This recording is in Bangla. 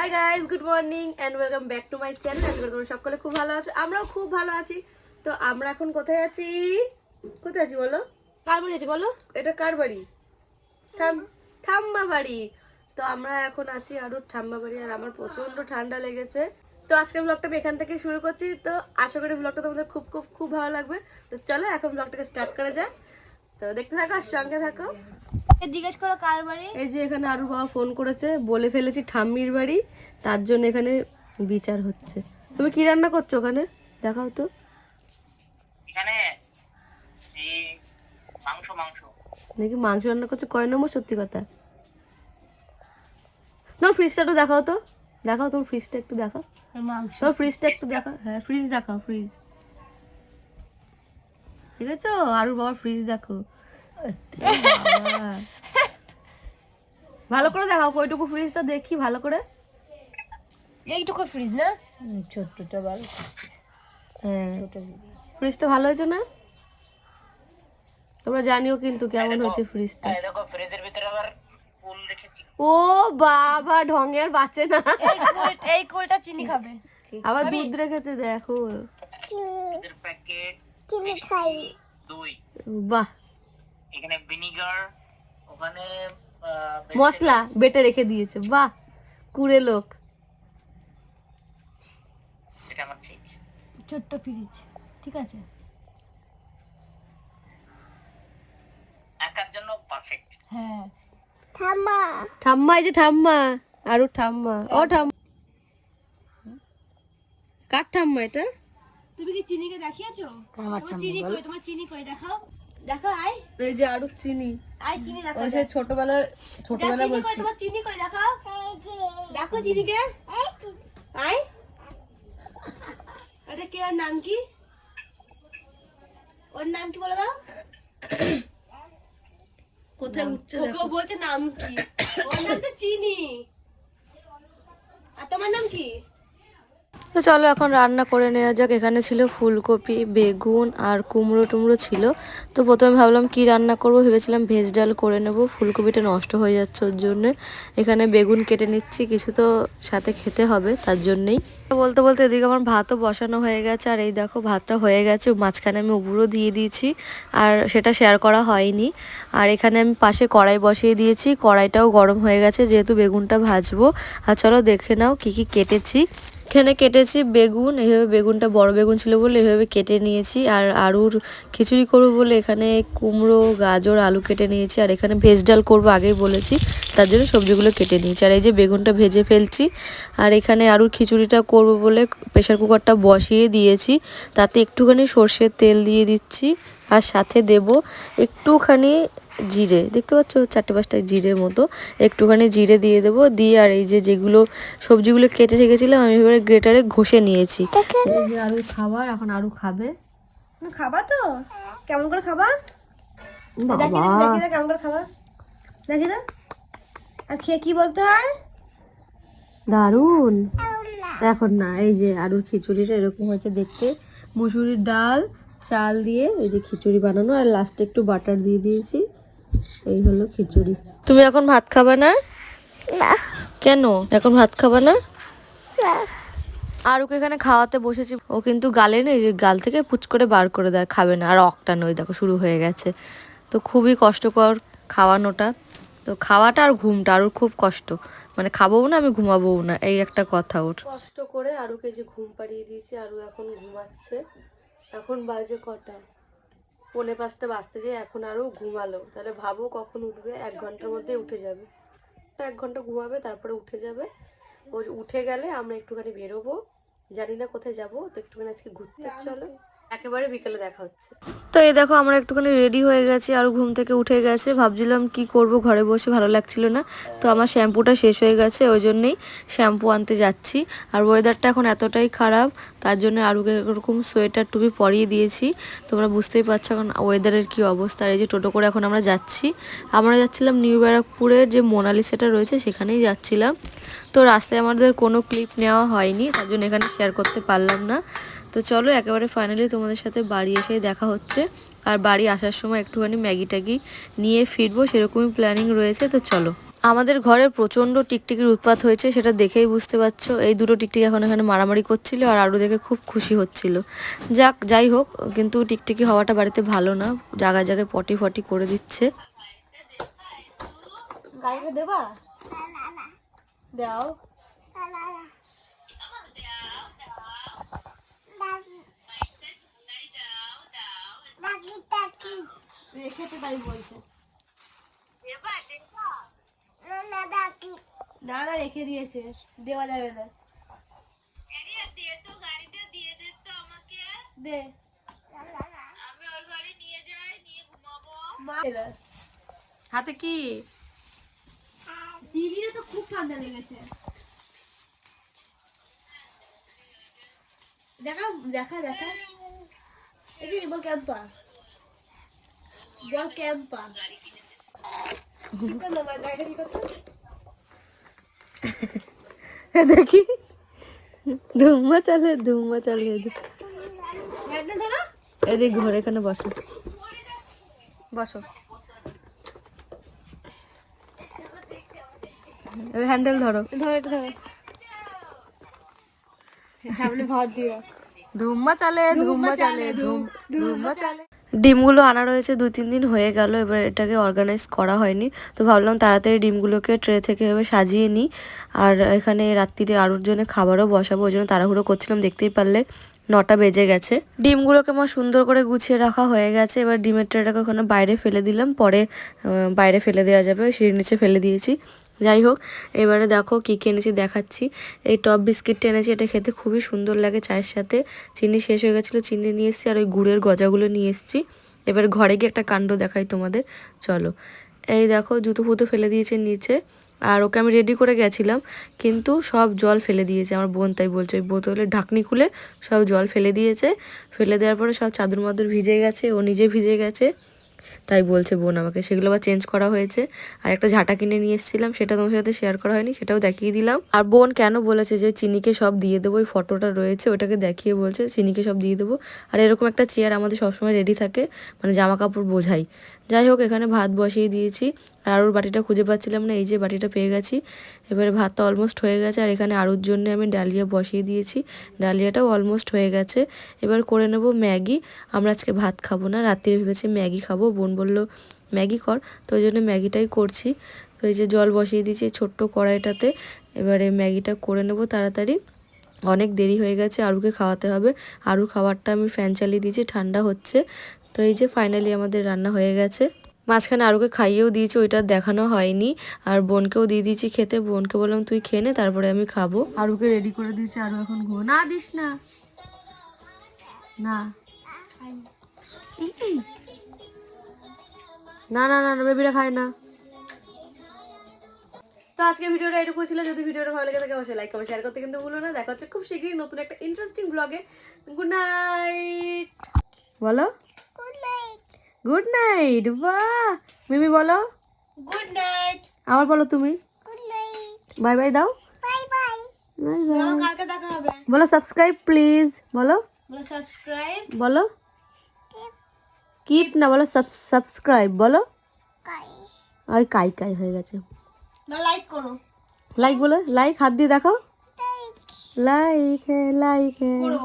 Hi guys good morning and welcome back to my channel আশা করি তোমরা সকলে খুব ভালো আছো। আমরাও খুব ভালো আছি। তো আমরা এখন কোথায় আছি? কোথায় আছি বলো? কার বাড়ি আছে বলো? এটা কার বাড়ি? ঠাম- ঠাম্মা বাড়ি। তো আমরা এখন আছি আরও ঠাম্মা বাড়ি আর আমার প্রচণ্ড ঠান্ডা লেগেছে। তো আজকের ব্লগটা আমি এখান থেকে শুরু করছি। তো আশা করি ব্লগটা তোমাদের খুব খুব খুব ভালো লাগবে। তো চলো এখন ব্লগটাকে স্টার্ট করা যাক। তো দেখতে থাকো আর সঙ্গে থাকো। এ জিজ্ঞেস করো কার বাড়ি? এই যে এখানে আরু বাবা ফোন করেছে বলে ফেলেছি ঠাম্মির বাড়ি তার জন্য এখানে বিচার হচ্ছে। তুমি কি রান্না করছ ওখানে? দেখাও তো। এখানে এই মাংস মাংস। নাকি মাংস রান্না করছ? কয় নম্বর সত্যি কথা? তোমার ফ্রিজটা একটু দেখাও তো। দেখাও তোমার ফ্রিজটা একটু দেখাও। তোমার ফ্রিজটা একটু দেখাও। হ্যাঁ ফ্রিজ দেখাও ফ্রিজ ঠিক আছে আরু বাবার ফ্রিজ দেখো। ভালো করে দেখাও কইটুকু ফ্রিজটা দেখি ভালো করে। এইটুকু ফ্রিজ না? ছোট্টটা ভালো হ্যাঁ। ফ্রিজটা ভালো হয়েছে না? তোমরা জানিও কিন্তু কেমন হয়েছে ফ্রিজটা দেখো ফ্রিজের ভিতরে আবার ও বাবা ঢঙের বাঁচে না। এই এই কোলটা চিনি খাবে। আবার দুধ রেখেছে দেখো। দুধের প্যাকেট দই। বাহ। এখানে ভিনিগার ওখানে মশলা বেটে রেখে দিয়েছে বাহ কুড়ে লোক। এটা আমার ফ্রিজ ছোট্ট ফ্রিজ ঠিক আছে। একার জন্য পারফেক্ট হ্যাঁ। ঠাম্মা। এই যে ঠাম্মা আরও ঠাম্মা। ও ঠাম্মা। কার ঠাম্মা এটা? তুমি কি চিনিকে দেখিয়েছো? তোমার চিনি কই? তোমার চিনি কই? দেখাও। দেখো আই এই যে আরও চিনি। আই চিনি দেখো সে ছোটবেলার ছোটবেলা বলছি। তোমার চিনি কই? দেখাও। দেখো চিনিকে। আই এটা কে ওর নাম কি? ওর নাম কি বলে দাও? কোথায় উঠছে ওকে বলছে নাম কি। ওর নাম তো চিনি। আর তোমার নাম কি? তো চলো এখন রান্না করে নেওয়া যাক। এখানে ছিল ফুলকপি, বেগুন আর কুমড়ো টুমড়ো ছিল। তো প্রথমে ভাবলাম কি রান্না করব, ভেবেছিলাম ভেজ ডাল করে নেব। ফুলকপিটা নষ্ট হয়ে যাচ্ছে ওর জন্য। এখানে বেগুন কেটে নিচ্ছি, কিছু তো সাথে খেতে হবে তার জন্যেই। বলতে বলতে এদিকে আমার ভাতও বসানো হয়ে গেছে, আর এই দেখো ভাতটা হয়ে গেছে। মাঝখানে আমি উবুরও দিয়ে দিয়েছি, আর সেটা শেয়ার করা হয়নি। আর এখানে আমি পাশে কড়াই বসিয়ে দিয়েছি। কড়াইটাও গরম হয়ে গেছে, যেহেতু বেগুনটা ভাজবো। আর চলো দেখে নাও কি কি কেটেছি। এখানে কেটেছি বেগুন এইভাবে বেগুনটা বড় বেগুন ছিল বলে এভাবে কেটে নিয়েছি। আর আলুর খিচুড়ি করব বলে এখানে কুমড়ো, গাজর, আলু কেটে নিয়েছি। আর এখানে ভেজ ডাল করব আগেই বলেছি, তার জন্য সবজিগুলো কেটে নিয়েছি। আর এই যে বেগুনটা ভেজে ফেলছি, আর এখানে আলুর খিচুড়িটা করব বলে প্রেশার কুকারটা বসিয়ে দিয়েছি, তাতে একটুখানি সর্ষের তেল দিয়ে দিচ্ছি। আর সাথে দেব একটুখানি জিরে। দেখতে পাচ্ছ? চারটে পাঁচটা জিরের মতো। একটুখানি জিরে দিয়ে দেবো। দিয়ে আর এই যে যেগুলো সবজিগুলো কেটে রেখেছিলাম আমি এবারে গ্রেটারে ঘষে নিয়েছি। এই যে আরু খাবার এখন আরু খাবে। খাবা তো? কেমন করে খাবা? কেমন করে খাবা। দেখি দে আর খেয়ে কি বলতে হয়? দারুণ এখন না এই যে আলুর খিচুড়িটা এরকম হয়েছে দেখতে। মুসুরির ডাল চাল দিয়ে এই যে খিচুড়ি বানানো আর লাস্টে একটু বাটার দিয়ে দিয়েছি। এই হলো খিচুড়ি। তুমি এখন ভাত খাবে না? কেন? এখন ভাত খাবে না? আর ওকে এখানে খাওয়াতে বসেছি। ও কিন্তু গালে নেই যে গাল থেকে পুচ করে বার করে দেয় খাবে না। আর অকটা নই দেখো শুরু হয়ে গেছে। তো খুবই কষ্টকর খাওয়ানোটা। তো খাওয়াটা আর ঘুমটা আরও খুব কষ্ট। মানে খাবোও না আমি ঘুমাবোও না এই একটা কথা ওর। কষ্ট করে আরুকে যে ঘুম পাড়িয়ে দিয়েছি আরু এখন ঘুমাচ্ছে। এখন বাজে কটা? পৌনে পাঁচটা বাজতে যে এখন আরও ঘুমালো। তাহলে ভাবো কখন উঠবে এক ঘণ্টার মধ্যে উঠে যাবে। এক ঘণ্টা ঘুমাবে তারপরে উঠে যাবে। ও উঠে গেলে আমরা একটুখানি বেরোবো। জানি না কোথায় যাব তো একটুখানি আজকে ঘুরতে চলো। একেবারে বিকেলে দেখা হচ্ছে। তো এই দেখো, আমরা একটুখানি রেডি হয়ে গেছি, আর ঘুম থেকে উঠে গেছে। ভাবছিলাম কি করব, ঘরে বসে ভালো লাগছিল না। তো আমার শ্যাম্পুটা শেষ হয়ে গেছে, ওই জন্যেই শ্যাম্পু আনতে যাচ্ছি। আর ওয়েদারটা এখন এতটাই খারাপ, তার জন্য আরুকে এরকম সোয়েটার টুপি পরিয়ে দিয়েছি। তোমরা বুঝতেই পারছ এখন ওয়েদারের কি অবস্থা। আর এই যে টোটো করে এখন আমরা যাচ্ছি, আমরা যাচ্ছিলাম নিউ ব্যারাকপুরের যে মোনালিসাটা রয়েছে, সেখানেই যাচ্ছিলাম। তো রাস্তায় আমাদের কোনো ক্লিপ নেওয়া হয়নি, তার জন্য এখানে শেয়ার করতে পারলাম না। তো চলো একেবারে ফাইনালি তোমাদের সাথে বাড়ি এসে দেখা হচ্ছে। আর বাড়ি আসার সময় একটুখানি ম্যাগি ট্যাগি নিয়ে ফিরবো সেরকমই প্ল্যানিং রয়েছে তো চলো। আমাদের ঘরে প্রচণ্ড টিকটিকির উৎপাত হয়েছে সেটা দেখেই বুঝতে পারছ। এই দুটো টিকটিকি এখন এখানে মারামারি করছিল আর আরও দেখে খুব খুশি হচ্ছিল। যাক যাই হোক কিন্তু টিকটিকি হওয়াটা বাড়িতে ভালো না জায়গায় জায়গায় পটি ফটি করে দিচ্ছে। দেবা? দাও। রেখেতে তাই বলছে। না না রেখে দিয়েছে। দেওয়া যাবে না। দে হাতে কি? চিনিরও তো খুব ঠান্ডা লেগেছে। দেখা দেখা দেখা। এই যে ক্যাম্পা বল ক্যাম্পা দেখি। ধুম্মা চলে ধুম্মা চলে এদিক। ঘরে এখানে বসো? বসো। হ্যান্ডেল ধরো। ধরো এটা ধরো। সামনে ভর দিও। ধুম্মা চালে ধুম্মা চালে ধুম ধুম্মা চালে। ডিমগুলো আনা রয়েছে দু তিন দিন হয়ে গেল, এবার এটাকে অর্গানাইজ করা হয়নি। তো ভাবলাম তাড়াতাড়ি ডিমগুলোকে ট্রে থেকে এভাবে সাজিয়ে নিই। আর এখানে রাত্রিরে আরুর জন্য খাবারও বসাবো, ওই জন্য তাড়াহুড়ো করছিলাম, দেখতেই পারলে নটা বেজে গেছে। ডিমগুলোকে আমার সুন্দর করে গুছিয়ে রাখা হয়ে গেছে, এবার ডিমের ট্রেটাকে ওখানে বাইরে ফেলে দিলাম, পরে বাইরে ফেলে দেওয়া যাবে সিঁড়ির নিচে ফেলে দিয়েছি। যাই হোক এবারে দেখো কী কী এনেছি দেখাচ্ছি। এই টপ বিস্কিটটা এনেছি, এটা খেতে খুবই সুন্দর লাগে চায়ের সাথে। চিনি শেষ হয়ে গেছিল, চিনি নিয়ে এসেছি আর ওই গুড়ের গজাগুলো নিয়ে এসেছি। এবার ঘরে গিয়ে একটা কাণ্ড দেখাই তোমাদের, চলো। এই দেখো, জুতো ফুতো ফেলে দিয়েছে নিচে, আর ওকে আমি রেডি করে গেছিলাম, কিন্তু সব জল ফেলে দিয়েছে, আমার বোন তাই বলছে, ওই বোতলের ঢাকনি খুলে সব জল ফেলে দিয়েছে। ফেলে দেওয়ার পরে সব চাদর মাদুর ভিজে গেছে, ও নিজে ভিজে গেছে। তাই বলছে বোন আমাকে। সেগুলো আবার চেঞ্জ করা হয়েছে। আর একটা ঝাঁটা কিনে নিয়ে এসেছিলাম, সেটা তোমার সাথে শেয়ার করা হয়নি, সেটাও দেখিয়ে দিলাম। আর বোন কেন বলেছে যে চিনিকে সব দিয়ে দেবো, ওই ফটোটা রয়েছে, ওটাকে দেখিয়ে বলছে, চিনিকে সব দিয়ে দেবো। আর এরকম একটা চেয়ার আমাদের সবসময় রেডি থাকে মানে জামা কাপড় বোঝাই। যাই হোক, এখানে ভাত বসিয়ে দিয়েছি। আর আরুর বাটিটা খুঁজে পাচ্ছিলাম না, এই যে বাটিটা পেয়ে গেছি। এবারে ভাতটা অলমোস্ট হয়ে গেছে, আর এখানে আরুর জন্য আমি ডালিয়া বসিয়ে দিয়েছি। ডালিয়াটাও অলমোস্ট হয়ে গেছে। এবার করে নেব ম্যাগি। আমরা আজকে ভাত খাব না, রাত্রিরে ভেবেছি ম্যাগি খাব, বোন বলল, ম্যাগি কর। তো ওই জন্য ম্যাগিটাই করছি। তো এই যে জল বসিয়ে দিয়েছি ছোট্ট কড়াইটাতে। এবারে ম্যাগিটা করে নেব তাড়াতাড়ি। অনেক দেরি হয়ে গেছে, আরুকে খাওয়াতে হবে। আরু খাবারটা আমি ফ্যান চালিয়ে দিয়েছি, ঠান্ডা হচ্ছে। তো এই যে ফাইনালি আমাদের রান্না হয়ে গেছে। মাঝখানে আরুকে খাইয়েও দিয়েছি, ওইটা দেখানো হয়নি। আর বোনকেও দিয়ে দিয়েছি খেতে। বোনকে বললাম, তুই খেয়ে নে, তারপরে আমি খাব। আরুকে রেডি করে দিয়েছি। আরু এখন ঘুমো না, দিস না। না। না না না না, বেবিরা খায় না। তো আজকে ভিডিওটা এটুকু ছিল। যদি ভিডিওটা ভালো লেগে থাকে, অবশ্যই লাইক কমেন্ট শেয়ার করতে কিন্তু ভুলো না। দেখা হচ্ছে খুব শীঘ্রই নতুন একটা ইন্টারেস্টিং ব্লগে গুড নাইট বলো? গুড নাইট বাহ মিমি বলো। গুড নাইট আবার বলো তুমি। বাই বাই দাও। বাই বাই বাই বাই কালকে দেখা হবে। বলো সাবস্ক্রাইব প্লিজ বলো। বলো সাবস্ক্রাইব বলো। কিপ না বলো সাবস্ক্রাইব বলো। ওই কাই কাই হয়ে গেছে। বা লাইক করো। লাইক বলো। লাইক হাত দিয়ে দেখো। লাইক লাইক করো।